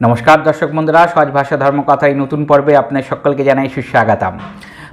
নমস্কার দর্শক বন্ধুরা, সহজ ভাষা ধর্মকথায় নতুন পর্বে আপনার সকলকে জানাই সুস্বাগতম।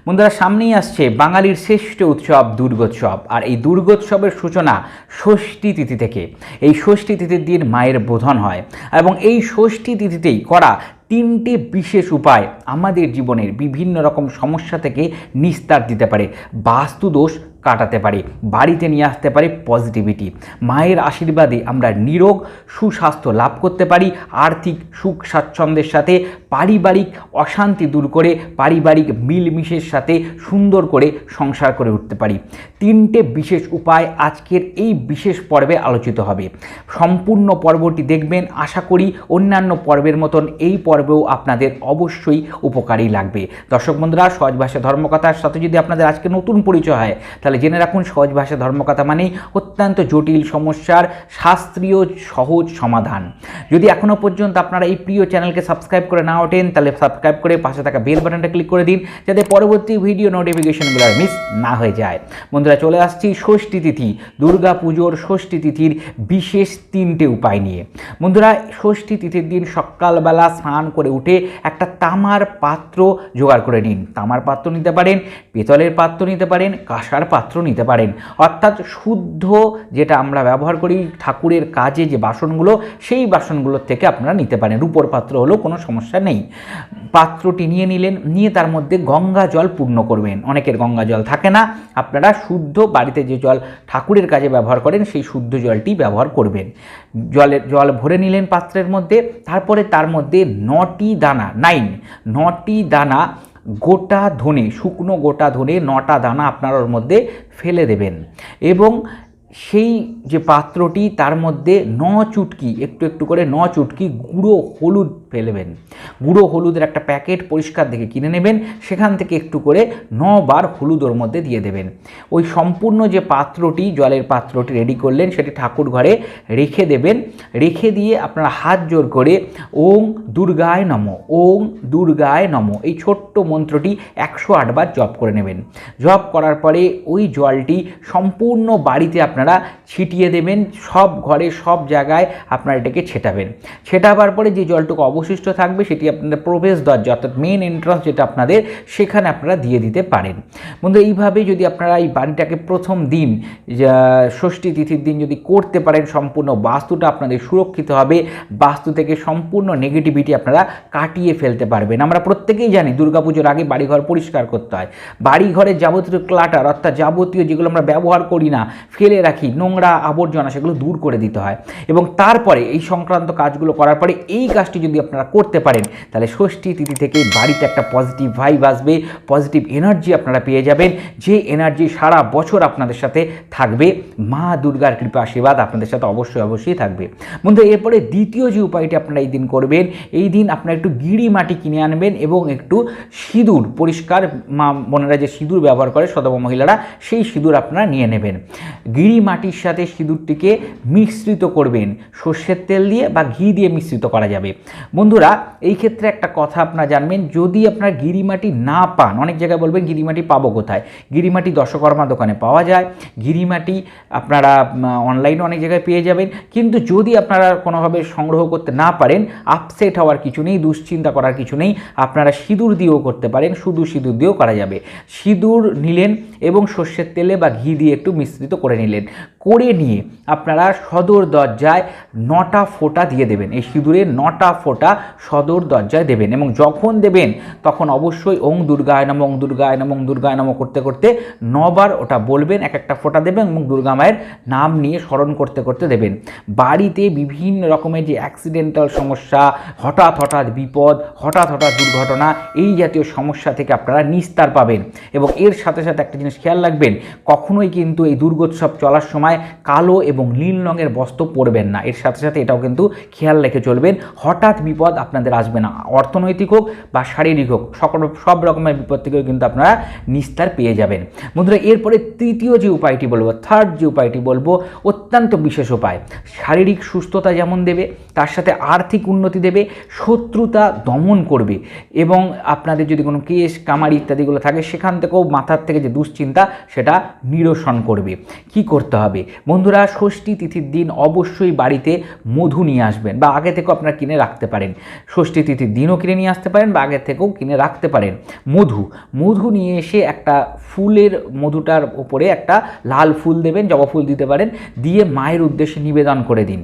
বন্ধুরা, সামনেই আসছে বাঙালির শ্রেষ্ঠ উৎসব, দুর্গোৎসব। আর এই দুর্গোৎসবের সূচনা ষষ্ঠী তিথি থেকে। এই ষষ্ঠী তিথির দিন মায়ের বোধন হয় এবং এই ষষ্ঠী তিথিতেই করা তিনটে বিশেষ উপায় আমাদের জীবনের বিভিন্ন রকম সমস্যা থেকে নিস্তার দিতে পারে। বাস্তু দোষ কাটাতে পারে, বাড়িতে নিয়ে আসতে পারে পজিটিভিটি মায়ের আশীর্বাদে আমরা নিরোগ, সুস্বাস্থ্য লাভ করতে পারি, আর্থিক সুখ স্বাচ্ছন্দ্যের সাথে, পারিবারিক অশান্তি দূর করে, পারিবারিক মিলমিশের সাথে সুন্দর করে সংসার করে উঠতে পারি। তিনটে বিশেষ উপায় আজকের এই বিশেষ পর্বে আলোচিত হবে। সম্পূর্ণ পর্বটি দেখবেন, আশা করি অন্যান্য পর্বের মতন এই পর্বেও আপনাদের অবশ্যই উপকারী লাগবে। দর্শক বন্ধুরা, সহজ ভাষা ধর্মকথার সাথে যদি আপনাদের আজকে নতুন পরিচয় হয়, তাহলে জেনে রাখুন, সহজ ভাষা ধর্মকথা মানেই অত্যন্ত জটিল সমস্যার শাস্ত্রীয় সহজ সমাধান। যদি এখনও পর্যন্ত আপনারা এই প্রিয় চ্যানেলকে সাবস্ক্রাইব করে না ওঠেন, তাহলে সাবস্ক্রাইব করে পাশে থাকা বেল বাটনটা ক্লিক করে দিন, যাতে পরবর্তী ভিডিও নোটিফিকেশনগুলো আর মিস না হয়ে যায়। বন্ধুরা, চলে আসছি ষষ্ঠী তিথি, দুর্গা পুজোর ষষ্ঠী তিথির বিশেষ তিনটে উপায় নিয়ে। বন্ধুরা, ষষ্ঠী তিথির দিন সকালবেলা স্নান করে উঠে একটা তামার পাত্র জোগাড় করে নিন। তামার পাত্র নিতে পারেন, পেতলের পাত্র নিতে পারেন, কাঁসার পাত্র নিতে পারেন। অর্থাৎ শুদ্ধ যেটা আমরা ব্যবহার করি ঠাকুরের কাজে যে বাসনগুলো, সেই বাসনগুলোর থেকে আপনারা নিতে পারেন। রূপোর পাত্র হলেও কোনো সমস্যা নেই। পাত্রটি নিয়ে নিলেন, নিয়ে তার মধ্যে গঙ্গা জল পূর্ণ করবেন। অনেকের গঙ্গা জল থাকে না। আপনারা শুদ্ধ বাড়িতে যে জল ঠাকুরের কাজে ব্যবহার করেন, সেই শুদ্ধ জলটি ব্যবহার করবেন। জলের, জল ভরে নিলেন পাত্রের মধ্যে, তারপরে তার মধ্যে নটি দানা নাইন নটি দানা গোটা ধনে, শুকনো গোটা ধনে নটা দানা আপনার ওর মধ্যে ফেলে দেবেন। এবং সেই যে পাত্রটি, তার মধ্যে ন চুটকি, একটু একটু করে ন চুটকি, গুঁড়ো হলুদ ফেলবেন গুঁড়ো হলুদের একটা প্যাকেট পরিষ্কার দেখে কিনে নেবেন, সেখান থেকে একটু করে নবার হলুদ ওর মধ্যে দিয়ে দেবেন। ওই সম্পূর্ণ যে পাত্রটি, জলের পাত্রটি রেডি করলেন, সেটি ঠাকুর ঘরে রেখে দেবেন। রেখে দিয়ে আপনারা হাত জোর করে ওং দুর্গায় নম, ওং দুর্গায় নম, এই ছোট্ট মন্ত্রটি একশো আটবার জপ করে নেবেন। জপ করার পরে ওই জলটি সম্পূর্ণ বাড়িতে আপনারা ছিটিয়ে দেবেন, সব ঘরে সব জায়গায় আপনারা এটাকে ছেটাবেন। ছেটাবার পরে যে জলটুকু অবশিষ্ট থাকবে সেটি আপনাদের প্রবেশ দরজা অর্থাৎ মেন এন্ট্রান্স যেটা আপনাদের সেখানে আপনারা দিয়ে দিতে পারেন। বন্ধু এইভাবে যদি আপনারা এই বাড়িটাকে প্রথম দিন ষষ্ঠী তিথির দিন যদি করতে পারেন, সম্পূর্ণ বাস্তুটা আপনাদের সুরক্ষিত হবে। বাস্তু থেকে সম্পূর্ণ নেগেটিভিটি আপনারা কাটিয়ে ফেলতে পারবেন। আমরা প্রত্যেকেই জানি দুর্গাপুজোর আগে বাড়িঘর পরিষ্কার করতে হয়। বাড়িঘরের যাবতীয় ক্লাটার অর্থাৎ যাবতীয় যেগুলো আমরা ব্যবহার করি না, ফেলে রাখি, নোংরা আবর্জনা সেগুলো দূর করে দিতে হয়। এবং তারপরে এই সংক্রান্ত কাজগুলো করার পরে এই কাজটি যদি আপনারা করতে পারেন। তাহলে ষষ্ঠী তিথি থেকে বাড়িতে একটা পজিটিভ ভাইব আসবে পজিটিভ এনার্জি আপনারা পেয়ে যাবেন। যে এনার্জি সারা বছর আপনাদের সাথে থাকবে, মা দুর্গার কৃপা আশীর্বাদ আপনাদের সাথে অবশ্যই অবশ্যই থাকবে। বন্ধু, এরপরে দ্বিতীয় যে উপায়টি আপনারা এই দিন করবেন, এই দিন আপনারা একটু গিরি মাটি কিনে আনবেন এবং একটু সিঁদুর, পরিষ্কার মা বোনেরা যে সিঁদুর ব্যবহার করে সদবা মহিলারা, সেই সিঁদুর আপনারা নিয়ে নেবেন। গিরি মাটির সাথে সিঁদুরটিকে মিশ্রিত করবেন। সর্ষের তেল দিয়ে বা ঘি দিয়ে মিশ্রিত করা যাবে। বন্ধুরা, এই ক্ষেত্রে একটা কথা আপনারা জানবেন, যদি আপনার গিরিমাটি না পান, অনেক জায়গায় বলবেন গিরিমাটি পাবো কোথায়? গিরিমাটি দশকর্মা দোকানে পাওয়া যায়, গিরিমাটি আপনারা অনলাইনে অনেক জায়গায় পেয়ে যাবেন, কিন্তু যদি আপনারা কোনোভাবে সংগ্রহ করতে না পারেন আপসেট হওয়ার কিছু নেই, দুশ্চিন্তা করার কিছু নেই, আপনারা সিঁদুর দিয়েও করতে পারেন, শুধু সিঁদুর দিয়েও করা যাবে। সিঁদুর নিলেন এবং সর্ষের তেলে বা ঘি দিয়ে একটু মিশ্রিত করে নিলেন। করে নিয়ে আপনারা সদর দরজায় নটা ফোঁটা দিয়ে দেবেন। এই সিঁদুরে নটা ফোঁটা সদর দরজায় দেবেন এবং যখন দেবেন, তখন অবশ্যই ওং দুর্গায় নম, ওং দুর্গায় নম, ওং দুর্গায় নম করতে করতে নবার ওটা বলবেন, এক একটা ফোঁটা দেবেন এবং দুর্গা মায়ের নাম নিয়ে স্মরণ করতে করতে দেবেন। বাড়িতে বিভিন্ন রকমের যে অ্যাক্সিডেন্টাল সমস্যা, হঠাৎ হঠাৎ বিপদ, হঠাৎ হঠাৎ দুর্ঘটনা, এই জাতীয় সমস্যা থেকে আপনারা নিস্তার পাবেন। এবং এর সাথে সাথে একটা জিনিস খেয়াল রাখবেন, কখনোই কিন্তু এই দুর্গোৎসব চলার সময় কালো এবং নীল রঙের বস্ত্র পরবেন না। এর সাথে সাথে এটাও কিন্তু খেয়াল রেখে চলবেন, হঠাৎ বিপদ আপনাদের আসবে না। অর্থনৈতিক হোক বা শারীরিক হোক, সকল, সব রকমের বিপদ থেকেও কিন্তু আপনারা নিস্তার পেয়ে যাবেন। বন্ধুরা, এরপরে তৃতীয় যে উপায়টি বলব থার্ড যে উপায়টি বলব, অত্যন্ত বিশেষ উপায়। শারীরিক সুস্থতা যেমন দেবে, তার সাথে আর্থিক উন্নতি দেবে, শত্রুতা দমন করবে এবং আপনাদের যদি কোনো কেস, কামার ইত্যাদিগুলো থাকে, সেখান থেকেও মাথার থেকে যে দুশ্চিন্তা, সেটা নিরসন করবে। কি করতে হবে? হবে। বন্ধুরা, ষষ্ঠী তিথির দিন অবশ্যই বাড়িতে মধু নিয়ে আসবেন বা আগে থেকেও আপনারা কিনে রাখতে পারেন। ষষ্ঠী তিথির দিনও কিনে নিয়ে আসতে পারেন বা আগে থেকেও কিনে রাখতে পারেন। মধু মধু নিয়ে এসে একটা ফুলের মধুটার ওপরে একটা লাল ফুল দেবেন, জবা ফুল দিতে পারেন। দিয়ে মায়ের উদ্দেশ্যে নিবেদন করে দিন।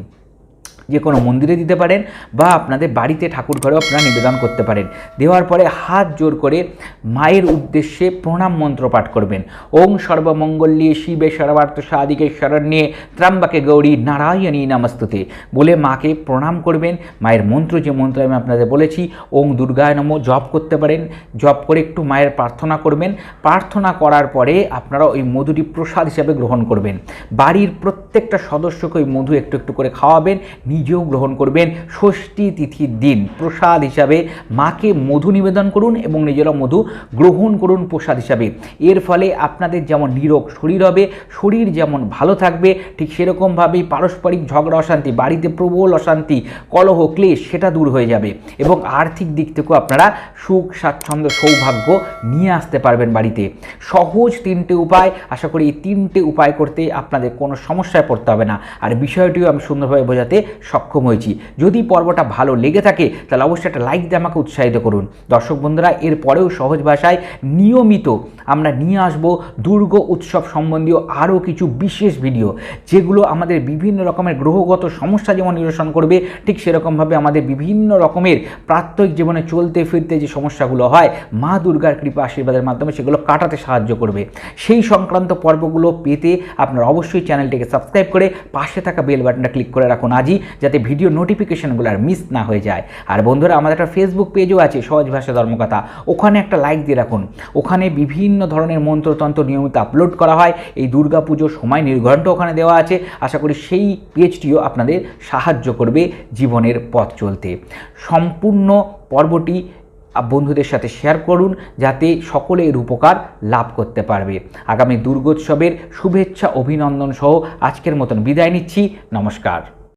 যে কোনো মন্দিরে দিতে পারেন বা আপনাদের বাড়িতে ঠাকুর ঘরেও আপনারা নিবেদন করতে পারেন। দেওয়ার পরে হাত জোর করে মায়ের উদ্দেশ্যে প্রণাম মন্ত্র পাঠ করবেন। ওং সর্বমঙ্গল্যে শিবে সর্বার্থ সাদিকে শরণ্যে ত্রাম্বাকে গৌরী নারায়ণী নামস্তুতে। বলে মাকে প্রণাম করবেন। মায়ের মন্ত্র যে মন্ত্র আমি আপনাদের বলেছি, ওং দুর্গায় নম, জপ করতে পারেন। জপ করে একটু মায়ের প্রার্থনা করবেন। প্রার্থনা করার পরে আপনারা ওই মধুটি প্রসাদ হিসাবে গ্রহণ করবেন। বাড়ির প্রত্যেকটা সদস্যকে ওই মধু একটু একটু করে খাওয়াবেন। নিজেও গ্রহণ করবেন ষষ্ঠী তিথির দিন। প্রসাদ হিসাবে মাকে মধু নিবেদন করুন এবং নিজেরা মধু গ্রহণ করুন প্রসাদ হিসাবে। এর ফলে আপনাদের যেমন নিরোগ শরীর হবে, শরীর যেমন ভালো থাকবে, ঠিক সেরকমভাবেই পারস্পরিক ঝগড়া, অশান্তি, বাড়িতে প্রবল অশান্তি, কলহ, ক্লেশ, সেটা দূর হয়ে যাবে এবং আর্থিক দিক থেকেও আপনারা সুখ, স্বাচ্ছন্দ্য, সৌভাগ্য নিয়ে আসতে পারবেন বাড়িতে। সহজ তিনটে উপায়, আশা করি এই তিনটে উপায় করতে আপনাদের কোনো সমস্যায় পড়তে হবে না। আর বিষয়টিও আমি সুন্দরভাবে বোঝাতে সক্ষম হয়েছি যদি পর্বটা ভালো লেগে থাকে, তাহলে অবশ্যই একটা লাইক দিয়ে আমাকে উৎসাহিত করুন। দর্শক বন্ধুরা, এর পরেও সহজ ভাষায় নিয়মিত আমরা নিয়ে আসব দুর্গ উৎসব সম্বন্ধীয় আরও কিছু বিশেষ ভিডিও যেগুলো আমাদের বিভিন্ন রকমের গ্রহগত সমস্যা যেমন নিরসন করবে, ঠিক সেরকমভাবে আমাদের বিভিন্ন রকমের প্রাত্যহিক জীবনে চলতে ফিরতে যে সমস্যাগুলো হয়, মা দুর্গার কৃপা আশীর্বাদের মাধ্যমে সেগুলো কাটাতে সাহায্য করবে। সেই সংক্রান্ত পর্বগুলো পেতে আপনারা অবশ্যই চ্যানেলটিকে সাবস্ক্রাইব করে পাশে থাকা বেল বাটনটা ক্লিক করে রাখুন। আজই যাতে ভিডিও নোটিফিকেশনগুলো আর মিস না হয়ে যায়। আর বন্ধুরা, আমাদের একটা ফেসবুক পেজও আছে, সহজ ভাষা ধর্মকথা। ওখানে একটা লাইক দিয়ে রাখুন। ওখানে বিভিন্ন ধরনের মন্ত্রতন্ত্র নিয়মিত আপলোড করা হয়। এই দুর্গা পুজোর সময় নির্ঘণ্ট ওখানে দেওয়া আছে। আশা করি সেই পেজটিও আপনাদের সাহায্য করবে জীবনের পথ চলতে। সম্পূর্ণ পর্বটি বন্ধুদের সাথে শেয়ার করুন, যাতে সকলে এর উপকার লাভ করতে পারবে। আগামী দুর্গোৎসবের শুভেচ্ছা, অভিনন্দন সহ আজকের মতন বিদায় নিচ্ছি। নমস্কার।